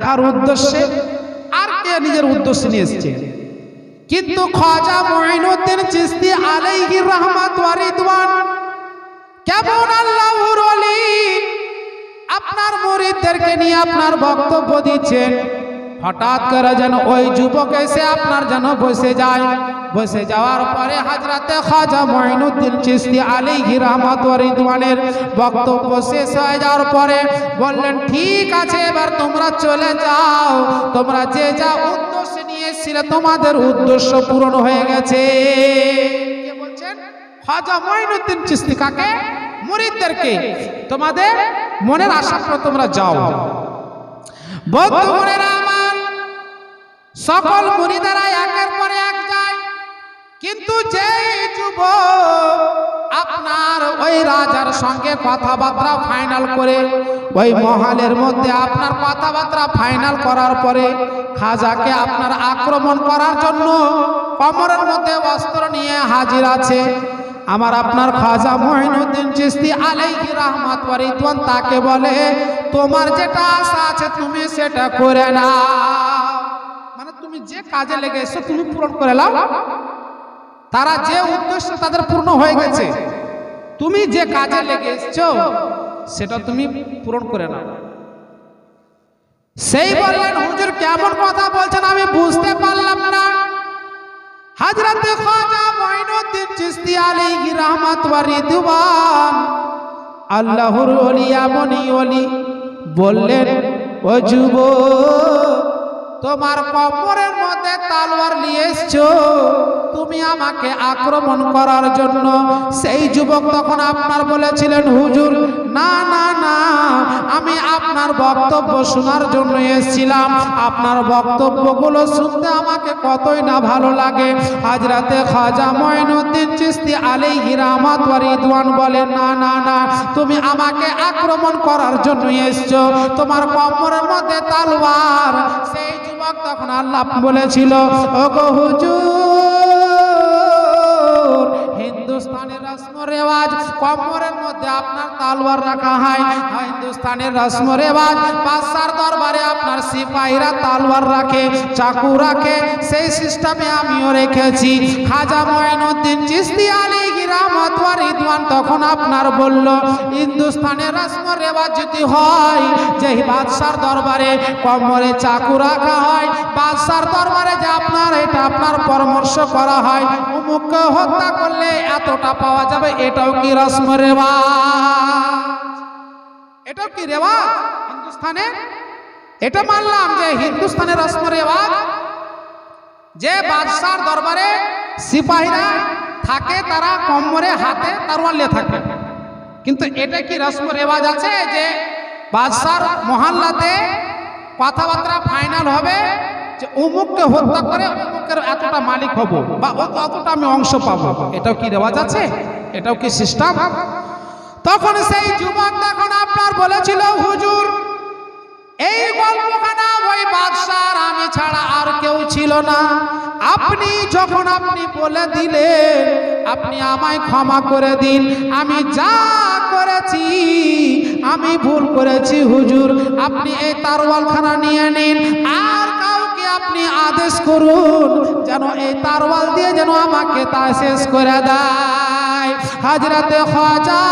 দেখার উদ্দেশ্যে? আর কে নিজের উদ্দেশ্যে নিয়ে এসছে? কিন্তু খাজা মঈনুদ্দিন চিশতি আলাইহি রহমাত ওয়া রিদওয়ান, কেমন আল্লাহর ওলি? আপনার মুরিদদেরকে নিয়ে আপনার বক্তব্য দিচ্ছেন। হঠাৎ করে যেন ওই যুবক এসে আপনার যেন বসে যায়। বসে যাওয়ার পরে হাজরাতে খাজা মঈনুদ্দিন চিশতি আলাইহি রহমাত ওয়া রিদওয়ানের বক্তব্য শেষ হয়ে যাওয়ার পরে বললেন, ঠিক আছে, এবার তোমরা চলে যাও। তোমরা যে যা উদ্দেশ্য নিয়ে এসেছিলে তোমাদের উদ্দেশ্য পূরণ হয়ে গেছে। কে বলছেন? খাজা মঈনুদ্দিন চিশতি কাকে? মুরিদদেরকে। তোমাদের মনের আশা তোমরা যাও। বন্ধু মনেরা আমার সকল মুরিদারা একের পরে এক যায়। কিন্তু যে যুব আপনার ওই রাজার সঙ্গে কথাবার্তা ফাইনাল করে, ওই মহালের মধ্যে আপনার কথাবার্তা ফাইনাল করার পরে খাজাকে আপনার আক্রমণ করার জন্য কমরের মধ্যে অস্ত্র নিয়ে হাজির আছে। আমার আপনার খাজা মহিনুদ্দিন চিস্তি আলাইহি রহমাত ওয়ারিদওয়ান তাকে বলে, তোমার যেটা আশা আছে তুমি সেটা করে না তুমি যে কাজে লেগে এসো তুমি পূরণ করে নাও তারা যে উদ্দেশ্য তাদের পূর্ণ হয়ে গেছে, তুমি যে কাজে লেগে এসছো সেটা তুমি পূরণ করে নাও। সেই বললেন হুজুর কেমন কথা বলছেন আমি বুঝতে পারলাম না। হযরত খাজা মঈনুদ্দিন চিশতি আলাইহি রাহমাত ওয়া রিদওয়ান আল্লাহর ওলি আমনি ওলি বললেন, ও যুবক তোমার কবরের মধ্যে তালোয়ার নিয়ে এসছো। তুমি আমাকে আক্রমণ করার জন্য। সেই যুবক তখন আপনার বলেছিলেন, হুজুর, না না না, আমি আপনার বক্তব্য শোনার জন্য এসেছিলাম। আপনার বক্তব্যগুলো শুনতে আমাকে কতই না ভালো লাগে। আজ রাতে খাজা মঈনুদ্দিন চিস্তি আলী ওয়া রিদওয়ান বলেন, না না না, তুমি আমাকে আক্রমণ করার জন্য এসছো। তোমার কবরের মধ্যে তালোয়ার, সেই যুবক তখন আল্লাহ বলেছিল, ওগো হুজুর, হিন্দুস্তানের রসম রেওয়াজ কবরের মধ্যে আপনার তালোয়ার রাখা হয়। হিন্দুস্তানের রসম রেওয়াজ বাদশার দরবারে আপনার সিপাহীরা তালোয়ার রাখে, চাকু রাখে। সেই সিস্টেমে আমিও রেখেছি। খাজা মঈনুদ্দিন চিশতি আলাইহি রাহমাত রিদওয়ান তখন আপনার বলল হিন্দুস্তানের রসম রেওয়াজ যদি হয় যে বাদশার দরবারে কমরে চাকু রাখা হয়, বাদশার দরবারে যে আপনার এটা আপনার পরামর্শ করা হয়, অমুককে হত্যা করলে এতটা পাওয়া যাবে, এটাও কি রসম রেওয়াজ? এটাও কি রেওয়াজ? হিন্দুস্তানে এটা মানলাম যে হিন্দুস্তানের রসম রেওয়াজ। যে বাদশার দরবারে সিপাহীরা থাকে তারা কম্বরে, হাতে তারওয়াল নিয়ে থাকে। কিন্তু এটা কি রসম রেওয়াজ আছে যে বাদশার মহল্লাতে কথাবার্তা ফাইনাল হবে, যে অমুককে হত্যা করে অমুকের এতটা মালিক হব বা অতটা আমি অংশ পাবো? এটাও কি রেওয়াজ আছে? এটাও কি সিস্টেম তখন সেই যুবক তখন আপনার বলেছিল, হুজুর এই গল্পখানা ওই বাদশার আমি ছাড়া আর কেউ ছিল না। আপনি যখন আপনি বলে দিলেন, আপনি আমায় ক্ষমা করে দিন। আমি যা করেছি, আমি ভুল করেছি, হুজুর। আপনি এই তারওয়ালখানা নিয়ে নিন। আর কাউকে আপনি আদেশ করুন, যেন এই তারওয়াল দিয়ে যেন আমাকে তা শেষ করে দেয়। হাজরাতে খাজা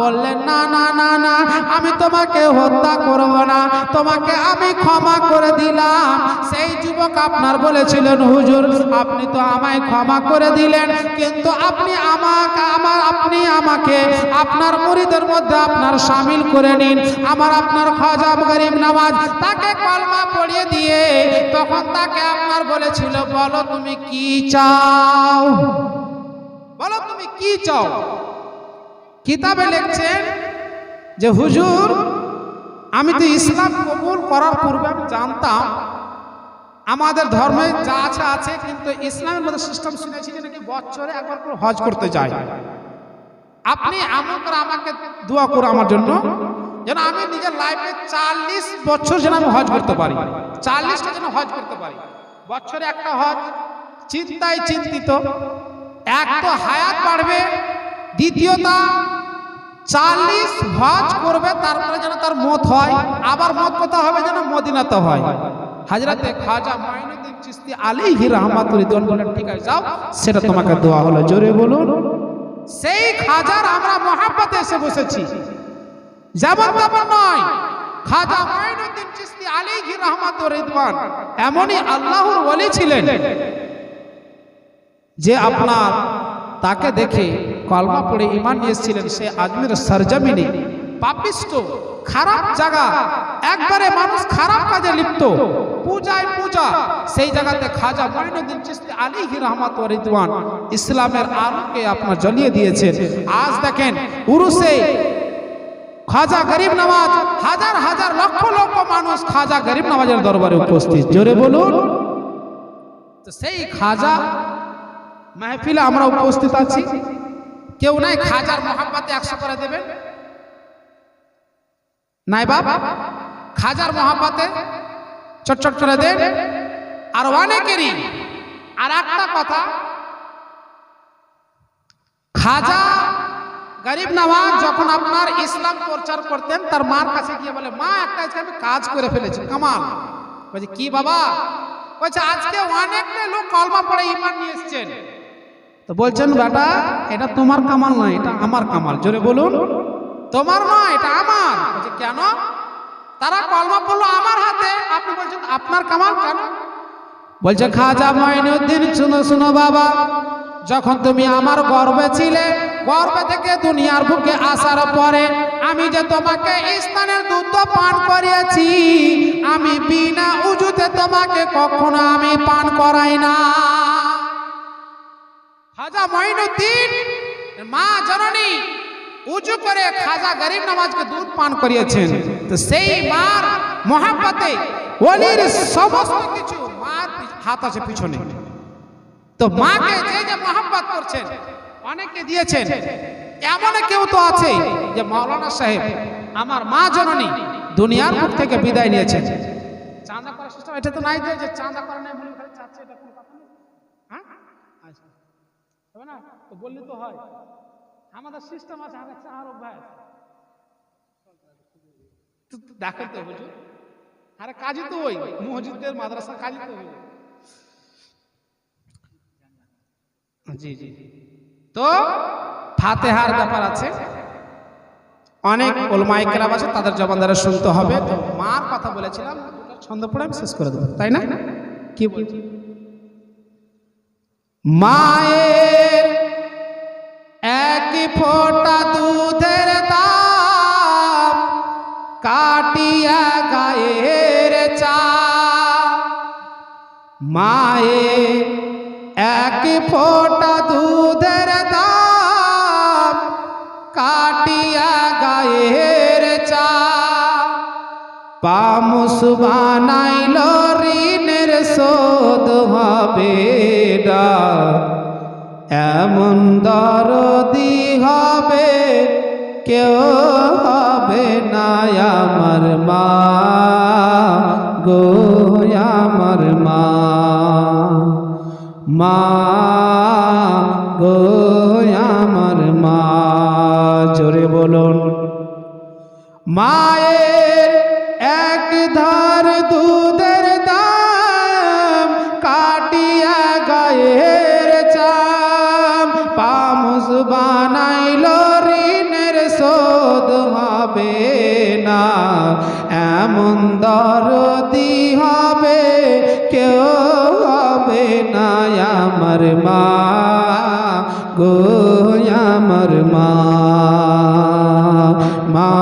বললেন, না না না না, আমি তোমাকে হত্যা করব না। তোমাকে আমি ক্ষমা করে দিলাম। সেই যুবক আপনার বলেছিলেন, হুজুর, আপনি তো আমায় ক্ষমা করে দিলেন, কিন্তু আপনি আমাকে, আমার, আপনি আমাকে, আপনার মুরিদের মধ্যে আপনার সামিল করে নিন। আমার, আপনার খাজা গরিব নামাজ তাকে কলমা পড়িয়ে দিয়ে তখন তাকে আপনার বলেছিল, বলো তুমি কি চাও? বলো তুমি কি চাও? কিতাবে লিখছেন যে, হুজুর, আমি তো ইসলাম কবুল করার পূর্বে আমি জানতাম, আমাদের ধর্মে যা আছে আছে, কিন্তু ইসলামের মধ্যে সিস্টেম শুনেছি যে নাকি বছরে একবার করে হজ করতে যায়। আপনি এমন করে আমাকে দোয়া করো আমার জন্য, যেন আমি নিজের লাইফে চাল্লিশ বছর যেন আমি হজ করতে পারি। চাল্লিশটা যেন হজ করতে পারি। বছরে একটা হজ, চিন্তায় চিন্তিত। এক তো হায়াত বাড়বে, দ্বিতীয়তা চাল্লিশ হজ করবে, তারপরে যেন তার মত হয়। আবার মত কোথা হবে যেন মদিনাতে হয়। হাজরাতে খাজা মাইনুদ্দিন চিস্তি আলাইহি রাহমাতুল রিদওয়ান বলেন, ঠিক আছে, যাও, সেটা তোমাকে দোয়া হলো, জোরে বলুন। সেই খাজার আমরা মহাব্বতে এসে বসেছি। যেমন তেমন নয়, খাজা মাইনুদ্দিন চিস্তি আলাইহি রাহমাতুল রিদওয়ান এমনই আল্লাহর ওলি ছিলেন, যে আপনার তাকে দেখে কলমা পড়ে ইমান নিয়ে এসেছিলেন সে আজমির সরজমিনে। পাপিষ্ট, খারাপ জায়গা। একবারে মানুষ খারাপ কাজে লিপ্ত। পূজায় পূজা। সেই জায়গাতে খাজা মঈনুদ্দিন চিশতি আলাইহি রহমাত ওয়া রিদওয়ান ইসলামের আলোকে আপনার জ্বলিয়ে দিয়েছেন। আজ দেখেন, উরুসে খাজা গরিব নওয়াজ হাজার হাজার লক্ষ লক্ষ মানুষ খাজা গরিব নওয়াজের দরবারে উপস্থিত। জোরে বলুন। তো সেই খাজা মাহফিলে আমরা উপস্থিত আছি। কেউ নাই, খাজার মহাব্বাতে একশো করে দেবেন নাই বাপ, খাজার মহাব্বাতে চটচট করে দেন আর অনেকেরই, আর একটা কথা, খাজা গরিব নওয়াজ যখন আপনার ইসলাম প্রচার করতেন, তার মার কাছে গিয়ে বলে, মা, একটা আজকে আমি কাজ করে ফেলেছি, কামাল। বলছে, কি বাবা? বলছে, আজকে অনেকটা লোক কলমা পড়ে ইমান নিয়ে এসছেন। তো বলছেন, বেটা, এটা তোমার কামাল নয়, এটা আমার কামাল। জোরে বলুন, তোমার নয় এটা আমার। বলছে, কেন? তারা কলমা পড়ল আমার হাতে। আপনি বলছেন, আপনার কামাল কেন? বলছে, খাজা মঈনুদ্দিন, শুনো শুনো বাবা, যখন তুমি আমার গর্বে ছিলে, গর্বে থেকে দুনিয়ার বুকে আসার পরে আমি যে তোমাকে স্থানের দুধ পান করিয়েছি, আমি বিনা উজুতে তোমাকে কখনো আমি পান করাই না খাজা মঈনুদ্দিন মা জননী উঁচু করে খাজা গরিব নামাজকে দুধ পান করিয়েছেন। তো সেই মার মহাব্বতে ওলির সমস্ত কিছু মার হাত আছে পিছনে। তো মাকে যে যে মহাব্বত করছেন, অনেকে দিয়েছেন। এমন কেউ তো আছে যে মাওলানা সাহেব, আমার মা জননী দুনিয়ার মুখ থেকে বিদায় নিয়েছেন। চাঁদা করার সিস্টেম, এটা তো নাই যে চাঁদা করা নাই বলে চাচ্ছে, এটা কোনো কথা হ্যাঁ? আচ্ছা। হবে না? তো বললে তো হয়। আমাদের সিস্টেম আছে, আমাদের চার অভ্যাস তো- তো দেখেন তো হুজুর, আরে কাজই তো ওই, মসজিদের মাদ্রাসা কাজই তো ওই। জি জি। তো ফাতেহার ব্যাপার আছে। অনেক ওলমাই কেরাম আছে, তাদের জবান দ্বারা শুনতে হবে। তো মার কথা বলেছিলাম, ছন্দ পড়ে আমি শেষ করে দেবো, তাই না? কি বলছি? মায়ের এক ফোঁটা দুধের দাম কাটিয়া গায়ের চা মায়ের এক ফোঁটা দুধের দাম কাটিয়া গায়ের চা পামুস বানাইল শোধ হবে না এমন দরদি হবে, কেউ হবে না আমার মা, গো আমার মা। মা, গো আমার মা, জোরে বলুন। মায়ের এক ধার দুধের আমার মা গো, আমার মা। মা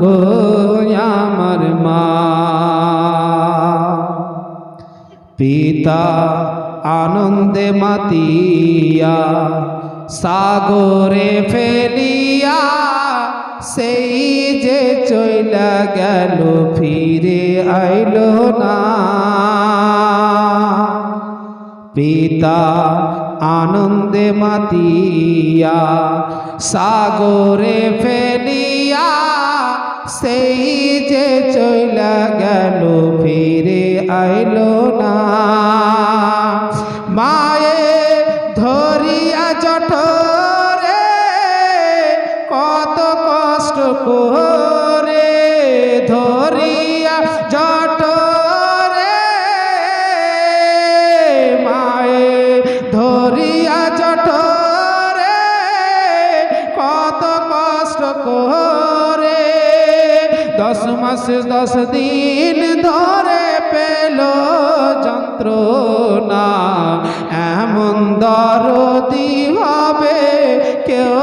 গো, আমার মা। পিতা আনন্দে মাতিয়া, সাগরে ফেলিয়া, সেই যে চইলা গেল, ফিরে আইল না। পিতা আনন্দে মাতিয়া সাগরে ফেলিয়া সেই যে চইলা গেল ফিরে আইল না। মাস দশ দিন ধরে পেল যন্ত্রণা। এমন দরদি হবে, কেউ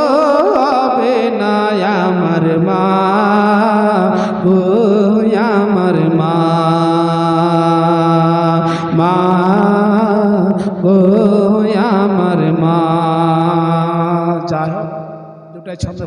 হবে না আমার মা। আমার মা। মা গো আমার মা। যাই হোক, দুটাই ছন্দ।